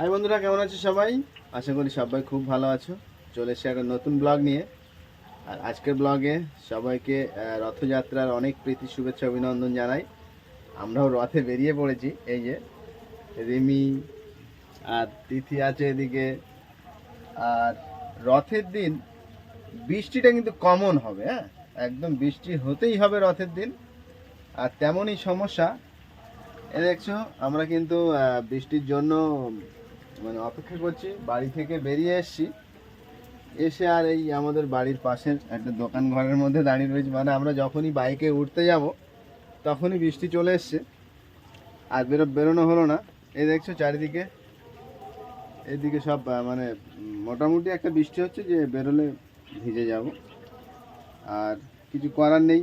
High বন্ধুরা, কেমন আছো সবাই? আশা করি সবাই খুব ভালো আছো। চলে এসে একটা নতুন ব্লগ নিয়ে। আর আজকের ব্লগে সবাইকে রথযাত্রার অনেক প্রীতি, শুভেচ্ছা, অভিনন্দন জানাই। আমরাও রথে বেরিয়ে পড়েছি, এই যে। রিমি আর তিথি আছে এদিকে। আর রথের দিন বৃষ্টিটা কিন্তু কমন হবে হ্যাঁ? একদম বৃষ্টি হতেই হবে রথের দিন। আর তেমনই সমস্যা। এ দেখছ, আমরা কিন্তু বৃষ্টির জন্য মানে অপেক্ষা করছি, বাড়ি থেকে বেরিয়ে এসেছি। এসে আর এই আমাদের বাড়ির পাশের একটা দোকান ঘরের মধ্যে দাঁড়িয়ে রয়েছি। মানে আমরা যখনই বাইকে উঠতে যাব, তখনই বৃষ্টি চলে এসছে। আর বেরো, বেরোনো হলো না। এই দেখছ চারিদিকে, এদিকে সব মানে মোটামুটি একটা বৃষ্টি হচ্ছে যে বেরোলে ভিজে যাব। আর কিছু করার নেই।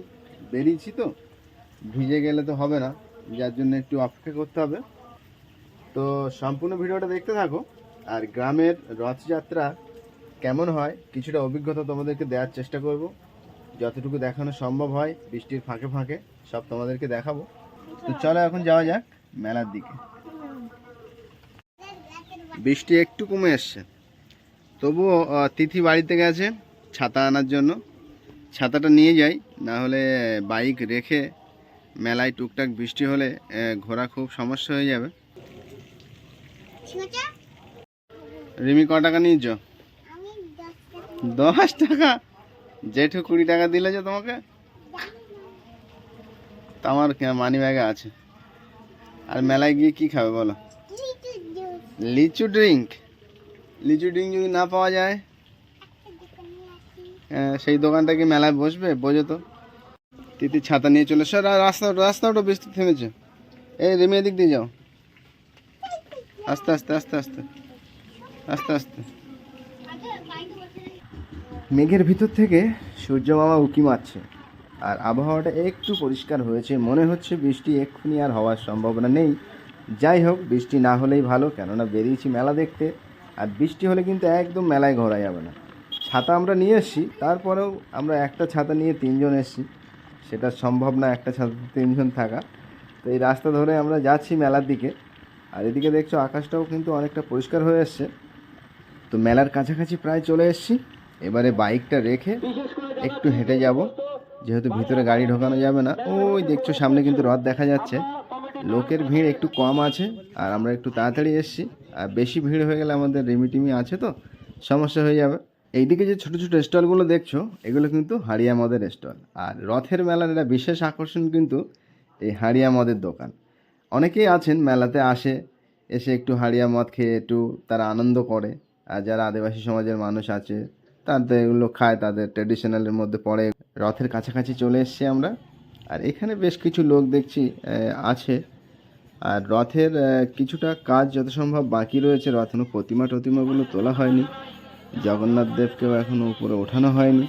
বেরিয়েছি তো, ভিজে গেলে তো হবে না। যার জন্য একটু অপেক্ষা করতে হবে। তো সম্পূর্ণ ভিডিওটা দেখতে থাকো। আর গ্রামের রথযাত্রা কেমন হয়, কিছুটা অভিজ্ঞতা তোমাদেরকে দেওয়ার চেষ্টা করব। যতটুকু দেখানো সম্ভব হয়, বৃষ্টির ফাঁকে ফাঁকে সব তোমাদেরকে দেখাবো। তো চলো এখন যাওয়া যাক মেলার দিকে। বৃষ্টি একটু কমে এসছে। তবুও তিথি বাড়িতে গেছে, ছাতা আনার জন্য। ছাতাটা নিয়ে যাই, না হলে বাইক রেখে মেলায় টুকটাক বৃষ্টি হলে ঘোরা খুব সমস্যা হয়ে যাবে। রিমি ক টাকা নিয়েছ? দশ টাকা। জেঠু কুড়ি টাকা দিলে যে তোমাকে? তা আমার মানি ব্যাগে আছে। আর মেলায় গিয়ে কি খাবে বলো? লিচু ড্রিঙ্ক। লিচু ড্রিঙ্ক যদি না পাওয়া যায়? আহ, সেই দোকানটা কি মেলায় বসবে? বোঝো তো। তিতি ছাতা নিয়ে চলে এসো। আর রাস্তা রাস্তাটা বৃষ্টি থেমেছে। এই রেমি এদিক দিয়ে যাও। আস্তে আস্তে আস্তে আস্তে। আস্তে আস্তে। মেঘের ভিতর থেকে সূর্য মামা উকি মারছে। আর আবহাওয়াটা একটু পরিষ্কার হয়েছে। মনে হচ্ছে বৃষ্টি এক্ষুনি আর হওয়ার সম্ভাবনা নেই। যাই হোক, বৃষ্টি না হলেই ভালো, কেননা বেরিয়েছি মেলা দেখতে। আর বৃষ্টি হলে কিন্তু একদম মেলায় ঘোরা যাবে না। ছাতা আমরা নিয়ে এসেছি, তারপরেও আমরা একটা ছাতা নিয়ে তিনজন এসেছি। সেটা সম্ভব না, একটা ছাতা তিনজন থাকা। তো এই রাস্তা ধরে আমরা যাচ্ছি মেলার দিকে। আর এদিকে দেখছ আকাশটাও কিন্তু অনেকটা পরিষ্কার হয়ে এসছে। তো মেলার কাছাকাছি প্রায় চলে এসেছি। এবারে বাইকটা রেখে একটু হেঁটে যাব। যেহেতু ভিতরে গাড়ি ঢোকানো যাবে না। ওই দেখছ সামনে কিন্তু রথ দেখা যাচ্ছে। লোকের ভিড় একটু কম আছে আর আমরা একটু তাড়াতাড়ি এসেছি। আর বেশি ভিড় হয়ে গেলে আমাদের রিমিটিমি আছে তো, সমস্যা হয়ে যাবে। এইদিকে যে ছোটো ছোটো স্টলগুলো দেখছ, এগুলো কিন্তু হাড়িয়া মদের স্টল। আর রথের মেলার একটা বিশেষ আকর্ষণ কিন্তু এই হাড়িয়া মদের দোকান। অনেকেই আছেন, মেলাতে আসে, এসে একটু হাড়িয়া মদ খেয়ে একটু তারা আনন্দ করে। আর যারা আদিবাসী সমাজের মানুষ আছে, তাদের এগুলো খায়, তাদের ট্র্যাডিশনালের মধ্যে পড়ে। রথের কাছাকাছি চলে এসেছি আমরা। আর এখানে বেশ কিছু লোক দেখছি আছে। আর রথের কিছুটা কাজ যত সম্ভব বাকি রয়েছে। রথ এখনও প্রতিমা টতিমাগুলো তোলা হয়নি। জগন্নাথ দেবকেও এখনও উপরে ওঠানো হয়নি।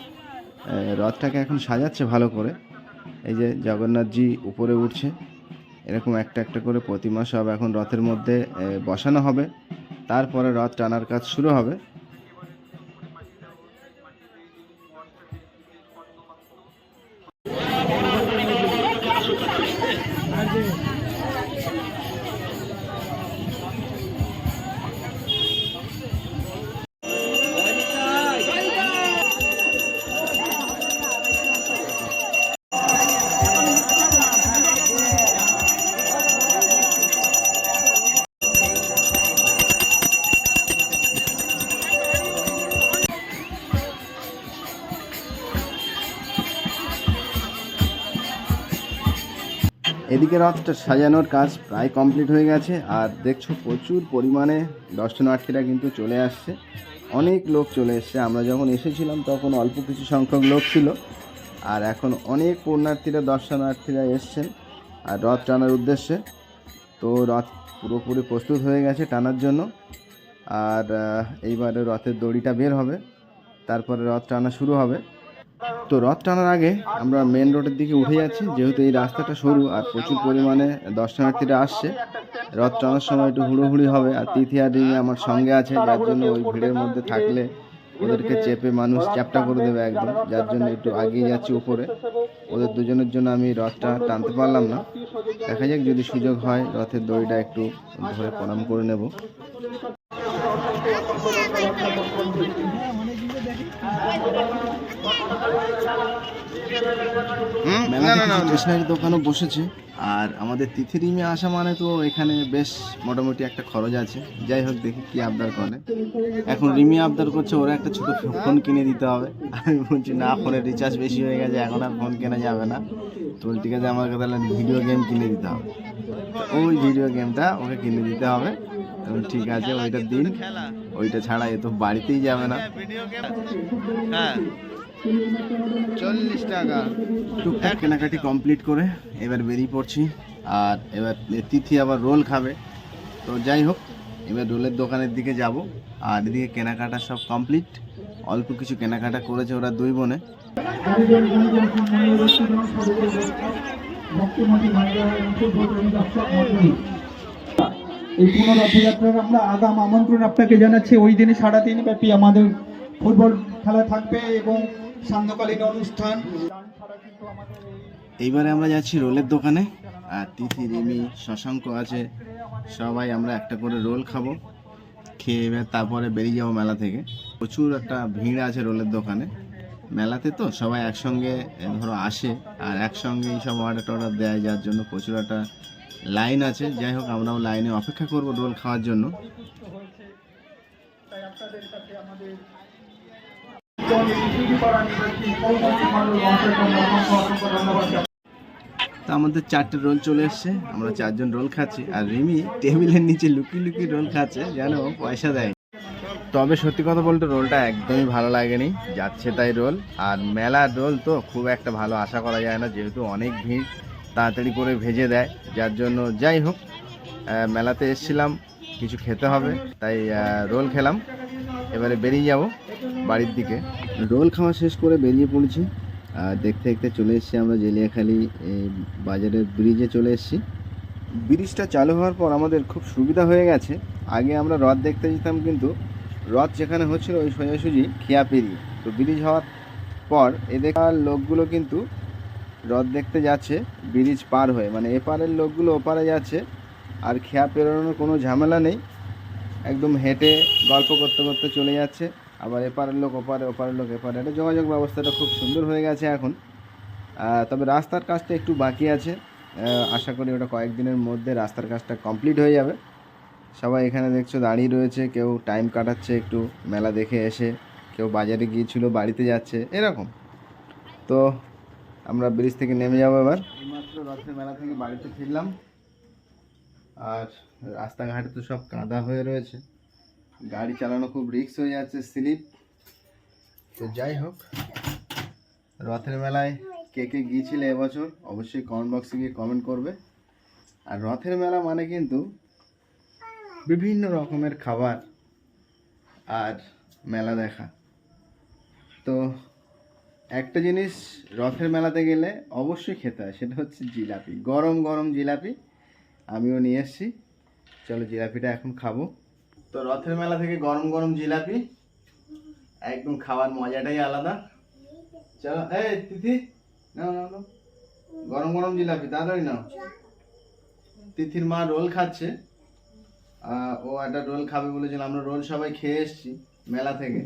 রথটাকে এখন সাজাচ্ছে ভালো করে। এই যে জগন্নাথজি উপরে উঠছে। এরকম একটা একটা করে প্রতিমা সব এখন রথের মধ্যে বসানো হবে। তারপরে রথ টানার কাজ শুরু হবে। এদিকে রথটা সাজানোর কাজ প্রায় কমপ্লিট হয়ে গেছে, আর দেখছ প্রচুর পরিমাণে দর্শনার্থীরা কিন্তু চলে আসছে। অনেক লোক চলে এসছে। আমরা যখন এসেছিলাম তখন অল্প কিছু সংখ্যক লোক ছিল, আর এখন অনেক পুণ্যার্থীরা দর্শনার্থীরা এসছেন, আর রথ টানার উদ্দেশ্যে। তো রথ পুরোপুরি প্রস্তুত হয়ে গেছে টানার জন্য, আর এইবারে রথের দড়িটা বের হবে, তারপরে রথ টানা শুরু হবে। তো রথ টানার আগে আমরা মেন রোডের দিকে উঠে যাচ্ছি, যেহেতু এই রাস্তাটা সরু আর প্রচুর পরিমাণে দর্শনার্থীরা আসছে। রথ টানার সময় একটু হুড়োহুড়ি হবে আর তিথি আর রিমি আমার সঙ্গে আছে, যার জন্য ওই ভিড়ের মধ্যে থাকলে ওদেরকে চেপে মানুষ চ্যাপটা করে দেবে একদম, যার জন্য একটু আগিয়ে যাচ্ছি উপরে। ওদের দুজনের জন্য আমি রথটা টানতে পারলাম না। দেখা যাক যদি সুযোগ হয়, রথের দড়িটা একটু ধরে প্রণাম করে নেব। মেলাতে কিছু স্টেশনারি দোকানও বসেছে। আর আমাদের তিথিরিমে আসা মানে তো এখানে বেশ মোটামুটি একটা খরচ আছে। যাই হোক দেখি কি আবদার করে। এখন রিমি আবদার করছে ওরা একটা ছোট ফোন কিনে দিতে হবে। আমি বলছি না ফোনের রিচার্জ বেশি হয়ে গেছে এখন আর ফোন কেনা যাবে না। তো ঠিক আছে আমাকে তাহলে ভিডিও গেম কিনে দিতে হবে। ওই ভিডিও গেমটা ওকে কিনে দিতে হবে। ঠিক আছে ওইটার দিন। ওইটা ছাড়া এ তো বাড়িতেই যাবে না। হ্যাঁ। চল্লিশ টাকা। টুকটাক কেনাকাটি কমপ্লিট করে এবার বেরিয়ে পড়ছি। আর এবার তিথি আবার রোল খাবে। তো যাই হোক এবার রোলের দোকানের দিকে যাব। আর এদিকে কেনাকাটা সব কমপ্লিট অল্প কিছু কেনাকাটা করেছে ওরা দুই বোনে। এই পুনঃ রথযাত্রার আমরা আগাম আমন্ত্রণ আপনাকে জানাচ্ছি। ওই দিনে সারাদিন ব্যাপী আমাদের ফুটবল খেলা থাকবে এবং সান্ধ্যকালীন অনুষ্ঠান। এইবারে আমরা যাচ্ছি রোলের দোকানে। আর তিথি, রিমি, শশাঙ্ক আছে। সবাই আমরা একটা করে রোল খাব, খেয়ে এবার তারপরে বেরিয়ে যাব মেলা থেকে। প্রচুর একটা ভিড় আছে রোলের দোকানে। মেলাতে তো সবাই একসঙ্গে ধরো আসে, আর একসঙ্গে সব অর্ডার টর্ডার দেয়, যার জন্য প্রচুর একটা লাইন আছে। যাই হোক, আমরাও লাইনে অপেক্ষা করব রোল খাওয়ার জন্য। তাই আপনাদের কাছে আমাদের তো আমাদের চারটে রোল চলে এসছে, আমরা চারজন রোল খাচ্ছি, আর রিমি টেবিলের নিচে লুকিয়ে লুকিয়ে রোল খাচ্ছে, যেন পয়সা দেয়। তবে সত্যি কথা বলতে রোলটা একদমই ভালো লাগেনি, যাচ্ছে তাই রোল, আর মেলার রোল তো খুব একটা ভালো আশা করা যায় না, যেহেতু অনেক ভিড় তাড়াতাড়ি করে ভেজে দেয়, যার জন্য যাই হোক মেলাতে এসেছিলাম, কিছু খেতে হবে, তাই রোল খেলাম, এবারে বেরিয়ে যাব। বাড়ির দিকে। রোল খাওয়া শেষ করে বেরিয়ে পড়েছি। আর দেখতে দেখতে চলে এসেছি আমরা জেলিয়াখালি, এই বাজারের ব্রিজে চলে এসেছি। ব্রিজটা চালু হওয়ার পর আমাদের খুব সুবিধা হয়ে গেছে। আগে আমরা রথ দেখতে যেতাম কিন্তু রথ যেখানে হচ্ছিল ওই সোজাসুজি খেয়া পেরিয়ে। তো ব্রিজ হওয়ার পর এদেরকার লোকগুলো কিন্তু রথ দেখতে যাচ্ছে ব্রিজ পার হয়ে। মানে এপারের লোকগুলো ওপারে যাচ্ছে, আর খেয়া পেরোনোর কোনো ঝামেলা নেই। একদম হেঁটে গল্প করতে করতে চলে যাচ্ছে। আবার এপারের লোক, ওপারে, ওপারের লোক, এপারে। এটা যোগাযোগ ব্যবস্থাটা খুব সুন্দর হয়ে গেছে এখন। তবে রাস্তার কাজটা একটু বাকি আছে। আশা করি ওটা কয়েকদিনের মধ্যে রাস্তার কাজটা কমপ্লিট হয়ে যাবে। সবাই এখানে দেখছ দাঁড়িয়ে রয়েছে, কেউ টাইম কাটাচ্ছে একটু, মেলা দেখে এসে, কেউ বাজারে গিয়েছিল, বাড়িতে যাচ্ছে, এরকম। তো আমরা ব্রিজ থেকে নেমে যাব এবার। রথের মেলা থেকে বাড়িতে ফিরলাম। আর রাস্তাঘাটে তো সব কাদা হয়ে রয়েছে। গাড়ি চালানো খুব রিস্ক হয়ে যাচ্ছে, স্লিপ। তো যাই হোক, রথের মেলায় কে কে গিয়েছিলে এবছর অবশ্যই কমেন্ট বক্সে গিয়ে কমেন্ট করবে। আর রথের মেলা মানে কিন্তু বিভিন্ন রকমের খাবার আর মেলা দেখা। তো একটা জিনিস রথের মেলাতে গেলে অবশ্যই খেতে হয়, সেটা হচ্ছে জিলাপি। গরম গরম জিলাপি আমিও নিয়ে এসেছি। চলো জিলাপিটা এখন খাব। তো রথের মেলা থেকে গরম গরম জিলাপি, একদম খাওয়ার মজাটাই আলাদা। চলো, এই তিথি, নাও গরম গরম জিলাপি, তাড়াতাড়ি নাও। তিথির মা রোল খাচ্ছে। ও একটা রোল খাবে বলেছিল, আমরা রোল সবাই খেয়ে এসছি মেলা থেকে।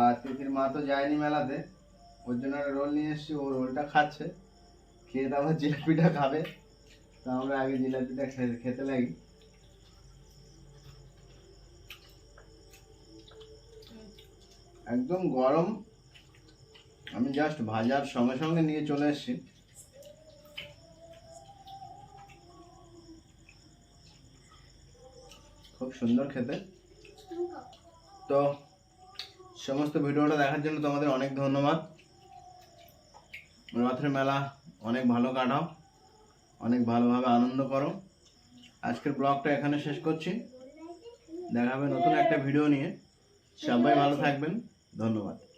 আর তিথির মা তো যায়নি মেলাতে, ওর জন্য একটা রোল নিয়ে এসেছি, ও রোলটা খাচ্ছে। খেয়ে তারপর জিলাপিটা খাবে। তো আমরা আগে জিলাপিটা খেতে লাগি। একদম গরম। আমি জাস্ট ভাজার সঙ্গে সঙ্গে নিয়ে চলে এসেছি। খুব সুন্দর খেতে। তো, সমস্ত ভিডিওটা দেখার জন্য তোমাদের অনেক ধন্যবাদ। রথের মেলা অনেক ভালো কাটাও, অনেক ভালোভাবে আনন্দ করো। আজকের ব্লগটা এখানে শেষ করছি। দেখা হবে নতুন একটা ভিডিও নিয়ে। সবাই ভালো থাকবেন। ধন্যবাদ।